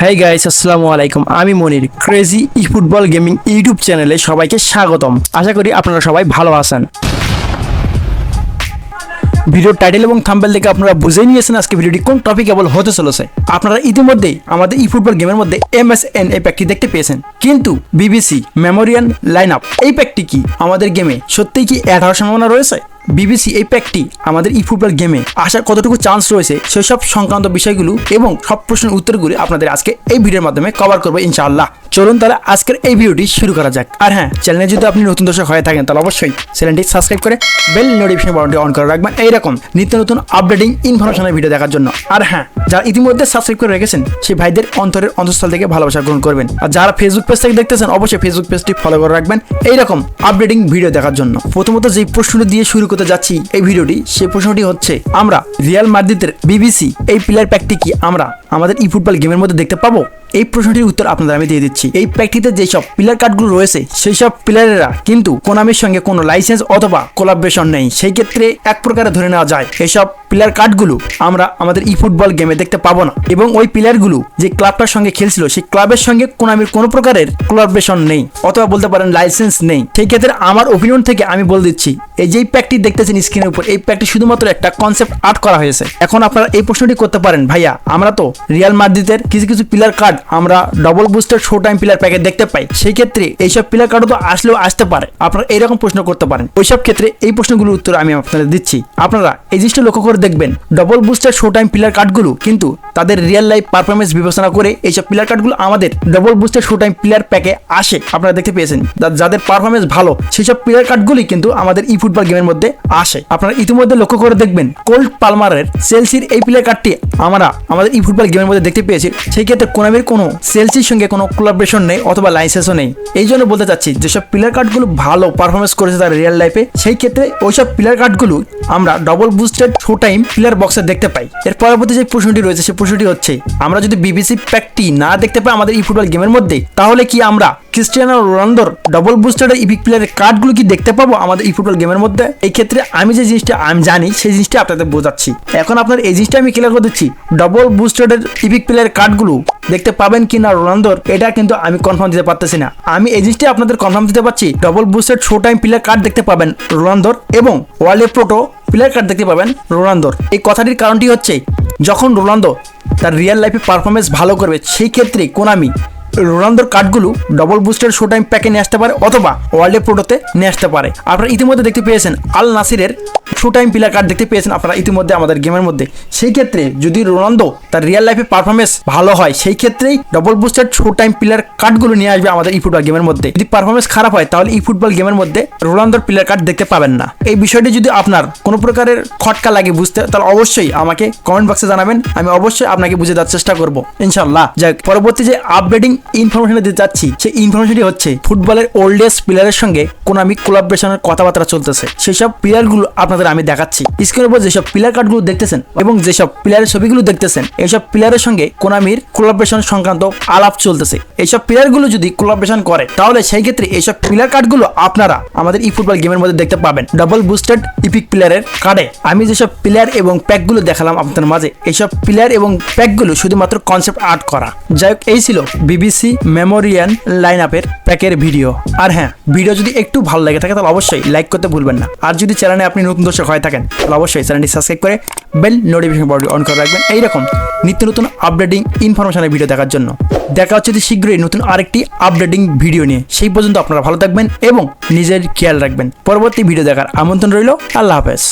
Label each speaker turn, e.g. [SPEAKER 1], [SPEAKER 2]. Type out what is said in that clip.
[SPEAKER 1] Hi guys আসসালামু আলাইকুম আমি মনির ক্রেজি ই ফুটবল গেমিং ইউটিউব চ্যানেলে সবাইকে স্বাগতম। আশা করি আপনারা সবাই ভালো আছেন। ভিডিওর টাইটেল এবং থাম্বেল দেখে আপনারা বুঝেই নিয়েছেন আজকে ভিডিওটি কোন টপিক কেবল হতে চলেছে। আপনারা ইতিমধ্যেই আমাদের ই ফুটবল গেমের মধ্যে এম এস এন এই প্যাকটি দেখতে পেয়েছেন। কিন্তু বিবিসি মেমোরিয়াল লাইন আপ এই প্যাকটি কি? আমাদের গেমে সত্যিই কি অ্যাড হওয়ার সম্ভাবনা রয়েছে? বিবিসি এই প্যাকটি আমাদের ই ফুটবল গেমে আসার কতটুকু চান্স রয়েছে সেই সব সংক্রান্ত বিষয়গুলো এবং সব প্রশ্নের উত্তরগুলি আপনাদের আজকে এই ভিডিওর মাধ্যমে কভার করব ইনশাআল্লাহ। চলুন তাহলে আজকের এই ভিডিওটি শুরু করা যাক। আর হ্যাঁ চ্যানেলে যদি আপনি নতুন দর্শক হয়ে থাকেন, তাহলে অবশ্যই চ্যানেলটি সাবস্ক্রাইব করে বেল নোটিফিকেশন বাটনটি অন করে রাখবেন এইরকম নিত্য নতুন আপডেটিং ইনফরমেশনের ভিডিও দেখার জন্য। আর হ্যাঁ যারা ইতিমধ্যে সাবস্ক্রাইব করে রেখেছেন, সেই ভাইদের অন্তরের অন্তঃস্থল থেকে ভালোবাসা গ্রহণ করবেন। আর যারা ফেসবুক পেজ থেকে দেখতেছেন, অবশ্যই ফেসবুক পেজটি ফলো করে রাখবেন এইরকম আপডেটিং ভিডিও দেখার জন্য। প্রথমত যে প্রশ্নটি দিয়ে শুরু করতে যাচ্ছি এই ভিডিওটি, সে প্রশ্নটি হচ্ছে, আমরা রিয়াল মাদ্রিদের বিবিসি এই প্লেয়ার প্যাকটি কি আমরা আমাদের ই ফুটবল গেমের মধ্যে দেখতে পাবো? এই প্রশ্নটির উত্তর আপনাদের আমি দিয়ে দিচ্ছি। এই প্যাকটিতে যেসব প্লেয়ার কার্ডগুলো রয়েছে সেই সব প্লেয়ারেরা কিন্তু কোনামির সঙ্গে কোনো লাইসেন্স অথবা কোলাবরেশন নেই। সেই ক্ষেত্রে এক প্রকারে ধরে নেওয়া যায়, এসব প্লেয়ার কার্ডগুলো আমরা আমাদের ই ফুটবল গেমে দেখতে পাবো না। এবং ওই প্লেয়ারগুলো যে ক্লাবটার সঙ্গে খেলছিল, সেই ক্লাবের সঙ্গে কোনামির কোনো প্রকারের কোলাবরেশন নেই, অথবা বলতে পারেন লাইসেন্স নেই। সেই ক্ষেত্রে আমার ওপিনিয়ন থেকে আমি বলে দিচ্ছি, এই যেই প্যাকটি দেখতেছেন স্ক্রিনের উপর, এই প্যাকটি শুধুমাত্র একটা কনসেপ্ট আর্ট করা হয়েছে। এখন আপনারা এই প্রশ্নটি করতে পারেন, ভাইয়া, আমরা তো রিয়াল মাদ্রিদের কিছু কিছু পিলার কার্ড আমরা double booster show time player packet দেখতে পাই। সেই ক্ষেত্রে এইসব পিলার কার্ডও তো আসলেও আসতে পারে। আপনারা এইরকম প্রশ্ন করতে পারেন। ওইসব ক্ষেত্রে এই প্রশ্নগুলোর উত্তর আমি আপনাদের দিচ্ছি। আপনারা এই জিনিসটা লক্ষ্য করে দেখবেন double booster show time player কার্ডগুলো কিন্তু তাদের রিয়েল লাইফ পারফরমেন্স বিবেচনা করে এইসব প্লেয়ার কার্ডগুলো আমাদের double booster show time player প্যাকে আসে। আপনারা দেখতে পেয়েছেন। যাদের পারফরমেন্স ভালো সেই সব প্লেয়ার কার্ডগুলি কিন্তু আমাদের ই ফুটবল গেমের মধ্যে আসে। আপনারা ইতিমধ্যে লক্ষ্য করে দেখবেন, কোল্ড পালমারের সেলসির এই প্লেয়ার কার্ডটি আমরা আমাদের ই ফুটবল গেমের মধ্যে দেখতে পেয়েছি। সেই ক্ষেত্রে কোনামির কোনো সেলসির সঙ্গে কোনো কোলাবরেশন নেই অথবা লাইসেন্সও নেই। এই জন্য বলতে চাচ্ছি, যেসব প্লেয়ার কার্ডগুলো ভালো পারফরমেন্স করেছে তার রিয়েল লাইফে সেই ক্ষেত্রে ওইসব প্লেয়ার কার্ডগুলো আমরা double boosted show time player বক্সে দেখতে পাই। এর পরবর্তী যে প্রশ্নটি রয়েছে সেই প্রশ্নটি হচ্ছে, আমরা যদি বিবিসি প্যাকটি না দেখতে পাই আমাদের ই ফুটবল গেমের মধ্যে, তাহলে কি আমরা ক্রিস্টিয়ানো রোনালদোর ডবল বুস্টারের ইপিক প্লেয়ারের কার্ডগুলো কি দেখতে পাবো আমাদের ই ফুটবল গেমের মধ্যে? এই ক্ষেত্রে আমি যে জিনিসটা, আমি জানি, সেই জিনিসটা আপনাদের বোঝাচ্ছি। এখন আপনার এই জিনিসটা আমি ক্লিয়ার করে দিচ্ছি ডবল বুস্টারের ইপিক প্লেয়ারের কার্ডগুলো দেখতে পাবেন কি না রোনালদোর এটা কিন্তু আমি কনফার্ম দিতে পারতেছি না। আমি এই জিনিসটা আপনাদের কনফার্ম দিতে পারছি double booster show time player card দেখতে পাবেন রোনালদোর এবং ওয়ার্ল্ড প্রোটো প্লেয়ার কার্ড দেখতে পাবেন রোনালদোর এই কথাটির কারণটি হচ্ছে, যখন রোনালদো তার রিয়েল লাইফে পারফরমেন্স ভালো করবে সেই ক্ষেত্রে কোনামি রোনালদোর কার্ডগুলো ডবল বুস্টের শো টাইম প্যাকে নিয়ে আসতে পারে অথবা ওয়ার্ল্ডে প্রোটোতে নিয়ে আসতে পারে। আপনারা ইতিমধ্যে দেখতে পেয়েছেন আল নাসিরের শো টাইম প্লেয়ার কার্ড দেখতে পেয়েছেন আপনারা ইতিমধ্যে আমাদের গেমের মধ্যে। সেই ক্ষেত্রে যদি রোনালদো তার রিয়েল লাইফে পারফরমেন্স ভালো হয়, সেই ক্ষেত্রেই double boosted show time player কার্ডগুলো নিয়ে আসবে আমাদের ই ফুটবল গেমের মধ্যে। যদি পারফরমেন্স খারাপ হয়, তাহলে ই ফুটবল গেমের মধ্যে রোনালদোর প্লেয়ার কার্ড দেখতে পাবেন না। এই বিষয়টি যদি আপনার কোনো প্রকারের খটকা লাগে বুঝতে, তাহলে অবশ্যই আমাকে কমেন্ট বক্সে জানাবেন। আমি অবশ্যই আপনাকে বুঝে দেওয়ার চেষ্টা করব। ইনশাল্লাহ যাক পরবর্তী যে আপডেটিং ইনফরমেশন দিতে যাচ্ছি, সেই ইনফরমেশনটি হচ্ছে ফুটবলের ওল্ডেস্ট প্লেয়ারের সঙ্গে কোনামি কোলাবরেশনের কথাবার্তা চলতেছে। সেই সব প্লেয়ারগুলো আপনাদের আমি দেখাচ্ছি। স্ক্রিনের উপর যেসব প্লেয়ার কার্ডগুলো দেখতেছেন এবং যেসব প্লেয়ারের ছবিগুলো দেখতেছেন এইসব প্লেয়ারের সঙ্গে কোনামির কোলাবরেশন সংক্রান্ত আলাপ চলতেছে। এইসব প্লেয়ারগুলো যদি কোলাবরেশন করে, তাহলে সেই ক্ষেত্রে এইসব প্লেয়ার কার্ডগুলো আপনারা আমাদের ই ফুটবল গেমের মধ্যে দেখতে পাবেন। ডাবল বুস্টেড ইপিক প্লেয়ারের কার্ডে আমি যেসব প্লেয়ার এবং প্যাকগুলো দেখালাম আপনাদের মাঝে এইসব প্লেয়ার এবং প্যাকগুলো শুধুমাত্র কনসেপ্ট আর্ট করা। যাই হোক, এই ছিল বিবিসি মেমোরিয়াল লাইন আপের প্যাকের ভিডিও আর হ্যাঁ ভিডিও যদি একটু ভালো লাগে থাকে, তাহলে অবশ্যই লাইক করতে ভুলবেন না। আর যদি চ্যানেলে আপনি নতুন দর্শক হয়ে থাকেন, তাহলে অবশ্যই চ্যানেলটি সাবস্ক্রাইব করে বেল নোটিফিকেশন বডি অন করে রাখবেন। এইরকম নিত্য নতুন আপডেটিং ইনফরমেশনের ভিডিও দেখার জন্য। দেখা হচ্ছে শীঘ্রই নতুন আরেকটি আপডেটিং ভিডিও নিয়ে। সেই পর্যন্ত আপনারা ভালো থাকবেন এবং নিজের খেয়াল রাখবেন। পরবর্তী ভিডিও দেখার আমন্ত্রণ রইল। আল্লাহ হাফেজ।